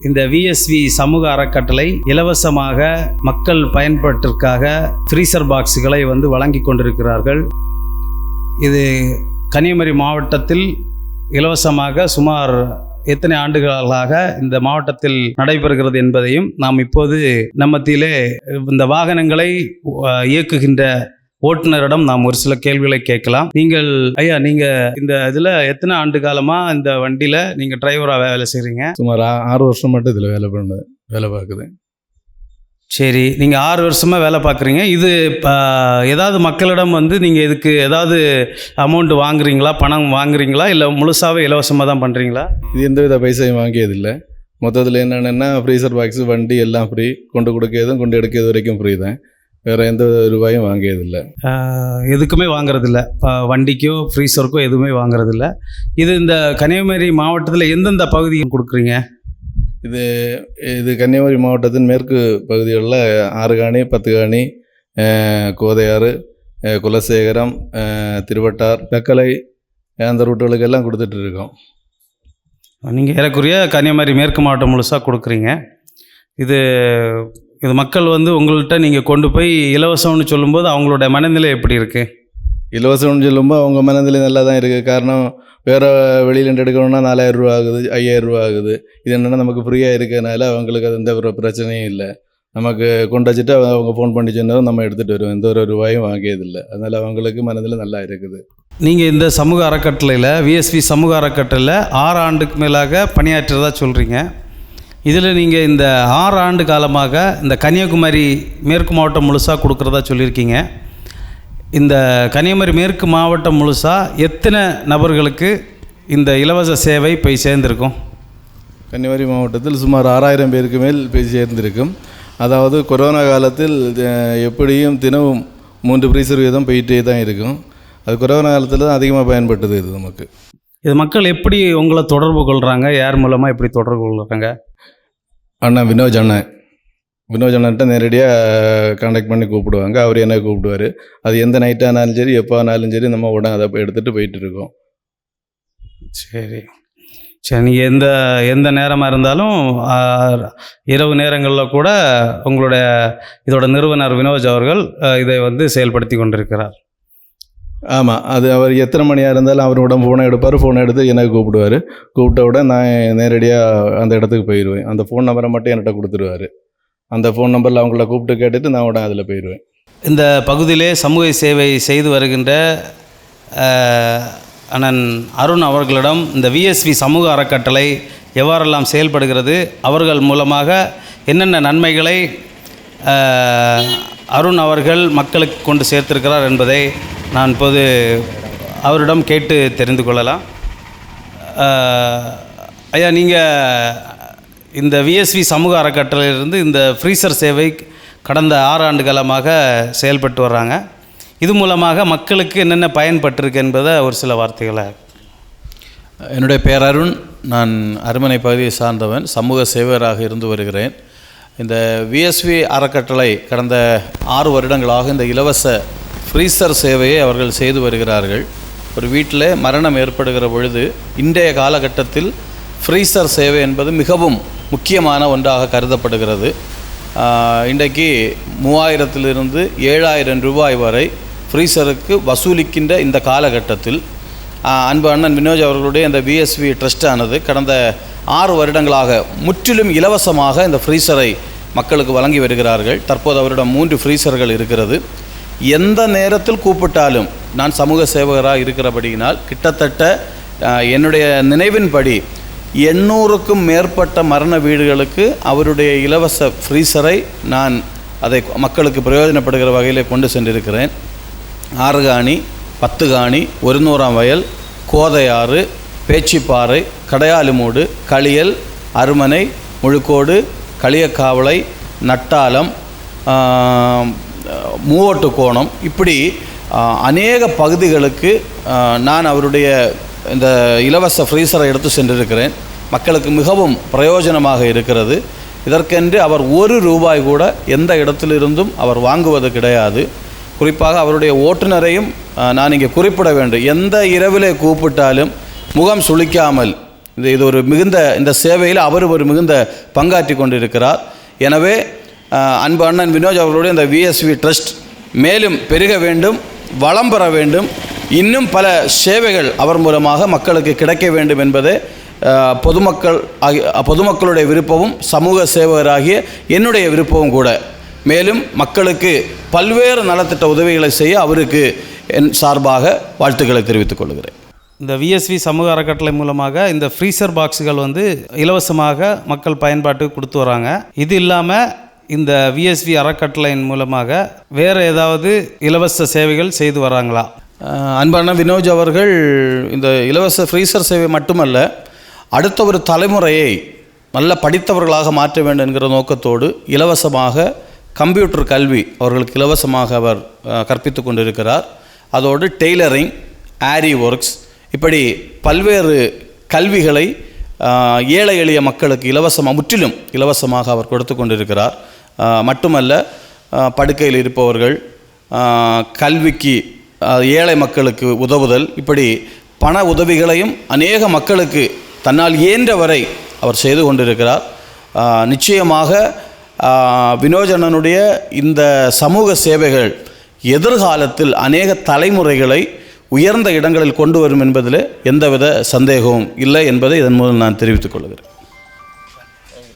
இந்த விஎஸ்வி சமூக அறக்கட்டளை இலவசமாக மக்கள் பயன்பாட்டிற்காக ஃப்ரீசர் பாக்ஸுகளை வந்து வழங்கி கொண்டிருக்கிறார்கள். இது கன்னியாகுமரி மாவட்டத்தில் இலவசமாக சுமார் எத்தனை ஆண்டுகளாக இந்த மாவட்டத்தில் நடைபெறுகிறது என்பதையும் நாம் இப்போது நம்ம மத்தியிலே இந்த வாகனங்களை இயக்குகின்ற ஓட்டுநரிடம் நாம் ஒரு சில கேள்விகளை கேட்கலாம். நீங்கள் ஐயா நீங்க இந்த இதுல எத்தனை ஆண்டு காலமா இந்த வண்டியில நீங்க டிரைவரா வேலை செய்றீங்க? சுமார் ஆறு வருஷம் மட்டும் இதில் வேலை பண்ணுது வேலை பார்க்குது. சரி நீங்கள் ஆறு வருஷமாக வேலை பார்க்குறீங்க. இது இப்போ ஏதாவது மக்களிடம் வந்து நீங்கள் இதுக்கு ஏதாவது அமௌண்ட் வாங்குறீங்களா? பணம் வாங்குறீங்களா? இல்லை முழுசாவே இலவசமாக தான் பண்ணுறீங்களா இது எந்தவித பைசையும் வாங்கியதில்லை. மொத்தத்தில் என்னென்னா ஃப்ரீசர் பாக்ஸு வண்டி எல்லாம் ஃப்ரீ கொண்டு கொடுக்கிறதும் கொண்டு எடுக்கிறது வரைக்கும் ஃப்ரீ தான். வேறு எந்த ரூபாயும் வாங்கியதில்லை. எதுக்குமே வாங்குறதில்ல. இப்போ வண்டிக்கோ ஃப்ரீசருக்கோ எதுவுமே வாங்குறதில்ல. இது இந்த கன்னியாகுமரி மாவட்டத்தில் எந்தெந்த பகுதிக்கு கொடுக்குறீங்க? இது இது கன்னியாகுமரி மாவட்டத்தின் மேற்கு பகுதிகளில் ஆறுகாணி பத்துகாணி கோதையாறு குலசேகரம் திருவட்டார் தக்கலை அந்த ரூட்டுகளுக்கெல்லாம் கொடுத்துட்டு இருக்கோம். நீங்கள் ஏறக்குறைய கன்னியாகுமரி மேற்கு மாவட்டம் முழுசாக கொடுக்குறீங்க. இது இது மக்கள் வந்து உங்கள்கிட்ட நீங்கள் கொண்டு போய் இலவசம்னு சொல்லும்போது அவங்களோட மனநிலை எப்படி இருக்குது இலவசம்னு சொல்லும்போது அவங்க மனநிலை நல்லா தான் இருக்குது காரணம் வேறு வெளியிலேருந்து எடுக்கணும்னா நாலாயிரம் ரூபா ஆகுது ஐயாயிரம் ரூபா ஆகுது. இது என்னென்னா நமக்கு ஃப்ரீயாக இருக்கிறதுனால அவங்களுக்கு அது எந்த ஒரு பிரச்சனையும் இல்லை. நமக்கு கொண்டு வச்சுட்டு அவங்க- ஃபோன் பண்ணி சொன்னதும் நம்ம எடுத்துகிட்டு வருவோம். எந்த ஒரு ரூபாயும் வாங்கியதில்லை. அதனால் அவங்களுக்கு மனதில் நல்லா இருக்குது. நீங்கள் இந்த சமூக அறக்கட்டளையில் விஎஸ்வி சமூக அறக்கட்டளையில் ஆறு ஆண்டுக்கு மேலாக பணியாற்றுறதா சொல்கிறீங்க இதில் நீங்கள் இந்த ஆறு ஆண்டு காலமாக இந்த கன்னியாகுமரி மேற்கு மாவட்டம் முழுசாக கொடுக்குறதா சொல்லியிருக்கீங்க. இந்த கன்னியாகுமரி மேற்கு மாவட்டம் முழுசாக எத்தனை நபர்களுக்கு இந்த இலவச சேவை போய் சேர்ந்திருக்கும்? கன்னியாகுமரி மாவட்டத்தில் சுமார் ஆறாயிரம் பேருக்கு மேல் போய் சேர்ந்திருக்கும். அதாவது கொரோனா காலத்தில் எப்படியும் தினமும் மூன்று பிரீசர் வீதம் போயிட்டே தான் இருக்கும். அது கொரோனா காலத்தில் தான் அதிகமாக பயன்பட்டது இது நமக்கு. இது மக்கள் எப்படி உங்களை தொடர்பு கொள்கிறாங்க யார் மூலமாக எப்படி தொடர்பு கொள்கிறாங்க அண்ணன் வினோஜ் அண்ணன் வினோஜ் அண்ணன்ட்ட நேரடியாக காண்டாக்ட் பண்ணி கூப்பிடுவாங்க. அவர் என்ன கூப்பிடுவார்? அது எந்த நைட்டானாலும் சரி எப்போ ஆனாலும் சரி நம்ம உடனே அதை போய் எடுத்துகிட்டு போயிட்டு இருக்கோம். சரி. சரி நீங்கள் எந்த எந்த நேரமாக இருந்தாலும் இரவு நேரங்களில் கூட உங்களுடைய இதோட நிறுவனர் வினோஜ் அவர்கள் இதை வந்து செயல்படுத்தி கொண்டிருக்கிறார். ஆமாம் அது அவர் எத்தனை மணியாக இருந்தாலும் அவரோட ஃபோனை எடுப்பார் ஃபோனை எடுத்து எனக்கு கூப்பிடுவார். கூப்பிட்ட உடனே நான் நேரடியாக அந்த இடத்துக்கு போயிடுவேன் அந்த ஃபோன் நம்பரை மட்டும் என்கிட்ட கொடுத்துருவாரு. அந்த ஃபோன் நம்பரில் அவங்கள கூப்பிட்டு கேட்டுட்டு நான் உடனே அதில் போயிடுவேன் இந்த பகுதியிலே சமூக சேவை செய்து வருகின்ற அண்ணன் அருண் அவர்களிடம் இந்த விஎஸ்வி சமூக அறக்கட்டளை எவ்வாறெல்லாம் செயல்படுகிறது அவர்கள் மூலமாக என்னென்ன நன்மைகளை அருண் அவர்கள் மக்களுக்கு கொண்டு சேர்த்திருக்கிறார் என்பதை நான் இப்போது அவரிடம் கேட்டு தெரிந்து கொள்ளலாம். ஐயா நீங்கள் இந்த விஎஸ்வி சமூக அறக்கட்டளையிலிருந்து இந்த ஃப்ரீசர் சேவை கடந்த ஆறு ஆண்டு காலமாக செயல்பட்டு வர்றாங்க. இது மூலமாக மக்களுக்கு என்னென்ன பயன்பட்டிருக்கு என்பதை ஒரு சில வார்த்தைகளை. என்னுடைய பெயர் அருண். நான் அருமனை பகுதியை சார்ந்தவன். சமூக சேவகராக இருந்து வருகிறேன். இந்த விஎஸ்வி அறக்கட்டளை கடந்த ஆறு வருடங்களாக இந்த இலவச ஃப்ரீசர் சேவையை அவர்கள் செய்து வருகிறார்கள். ஒரு வீட்டில் மரணம் ஏற்படுகிற பொழுது இன்றைய காலகட்டத்தில் ஃப்ரீசர் சேவை என்பது மிகவும் முக்கியமான ஒன்றாக கருதப்படுகிறது. இன்றைக்கு மூவாயிரத்திலிருந்து ஏழாயிரம் ரூபாய் வரை ஃப்ரீசருக்கு வசூலிக்கின்ற இந்த காலகட்டத்தில் அன்பு அண்ணன் வினோஜ் அவர்களுடைய இந்த பிஎஸ்வி ட்ரஸ்டானது கடந்த ஆறு வருடங்களாக முற்றிலும் இலவசமாக இந்த ஃப்ரீசரை மக்களுக்கு வழங்கி வருகிறார்கள். தற்போது அவரிடம் மூன்று ஃப்ரீசர்கள் இருக்கிறது. எந்த நேரத்தில் கூப்பிட்டாலும் நான் சமூக சேவகராக இருக்கிறபடியினால் கிட்டத்தட்ட என்னுடைய நினைவின்படி எண்ணூறுக்கும் மேற்பட்ட மரண வீடுகளுக்கு அவருடைய இலவச ஃப்ரீசரை நான் அதை மக்களுக்கு பிரயோஜனப்படுகிற வகையில் கொண்டு சென்றிருக்கிறேன். ஆறு காணி பத்து காணி ஒரு நூறாம் வயல் கோதையாறு பேச்சிப்பாறை கடையாலுமூடு களியல் அருமனை முழுக்கோடு களியக்காவலை நட்டாலம் மூவட்டு கோணம் இப்படி அநேக பகுதிகளுக்கு நான் அவருடைய இந்த இலவச ஃப்ரீசரை எடுத்து சென்றிருக்கிறேன். மக்களுக்கு மிகவும் பிரயோஜனமாக இருக்கிறது. இதற்கென்று அவர் ஒரு ரூபாய் கூட எந்த இடத்திலிருந்தும் அவர் வாங்குவது கிடையாது. குறிப்பாக அவருடைய ஓட்டுநரையும் நான் இங்கே குறிப்பிட வேண்டும். எந்த இரவிலே கூப்பிட்டாலும் முகம் சுளிக்காமல் இது இது ஒரு மிகுந்த இந்த சேவையில் அவர் ஒரு மிகுந்த பங்காற்றி கொண்டிருக்கிறார். எனவே அன்பு அண்ணன் வினோஜ் அவர்களுடைய இந்த விஎஸ்வி ட்ரஸ்ட் மேலும் பெருக வேண்டும் வளம் பெற வேண்டும். இன்னும் பல சேவைகள் அவர் மூலமாக மக்களுக்கு கிடைக்க வேண்டும் என்பது பொதுமக்கள் ஆகிய பொதுமக்களுடைய விருப்பமும் சமூக சேவகராகிய என்னுடைய விருப்பமும் கூட. மேலும் மக்களுக்கு பல்வேறு நலத்திட்ட உதவிகளை செய்ய அவருக்கு என் சார்பாக வாழ்த்துக்களை தெரிவித்துக் கொள்கிறேன். இந்த விஎஸ்வி சமூக அறக்கட்டளை மூலமாக இந்த ஃப்ரீசர் பாக்ஸுகள் வந்து இலவசமாக மக்கள் பயன்பாட்டுக்கு கொடுத்து வராங்க. இது இல்லாமல் இந்த விஎஸ்வி அறக்கட்டளையின் மூலமாக வேறு ஏதாவது இலவச சேவைகள் செய்து வராங்களா? அன்பான வினோஜ் அவர்கள் இந்த இலவச ஃப்ரீசர் சேவை மட்டுமல்ல அடுத்த ஒரு தலைமுறையை நல்ல படித்தவர்களாக மாற்ற வேண்டும் என்கிற நோக்கத்தோடு இலவசமாக கம்ப்யூட்டர் கல்வி அவர்களுக்கு இலவசமாக அவர் கற்பித்து கொண்டிருக்கிறார். அதோடு டெய்லரிங் ஆரி ஒர்க்ஸ் இப்படி பல்வேறு கல்விகளை ஏழை எளிய மக்களுக்கு இலவசமாக முற்றிலும் இலவசமாக அவர் கொடுத்து கொண்டிருக்கிறார். மட்டுமல்ல படுக்கையில் இருப்பவர்கள் கல்விக்கு ஏழை மக்களுக்கு உதவுதல் இப்படி பண உதவிகளையும் அநேக மக்களுக்கு தன்னால் இயன்ற வரை அவர் செய்து கொண்டிருக்கிறார். நிச்சயமாக வினோஜனனுடைய இந்த சமூக சேவைகள் எதிர்காலத்தில் அநேக தலைமுறைகளை உயர்ந்த இடங்களில் கொண்டு வரும் என்பதில் எந்தவித சந்தேகமும் இல்லை என்பதை இதன் மூலம் நான் தெரிவித்துக் கொள்கிறேன்.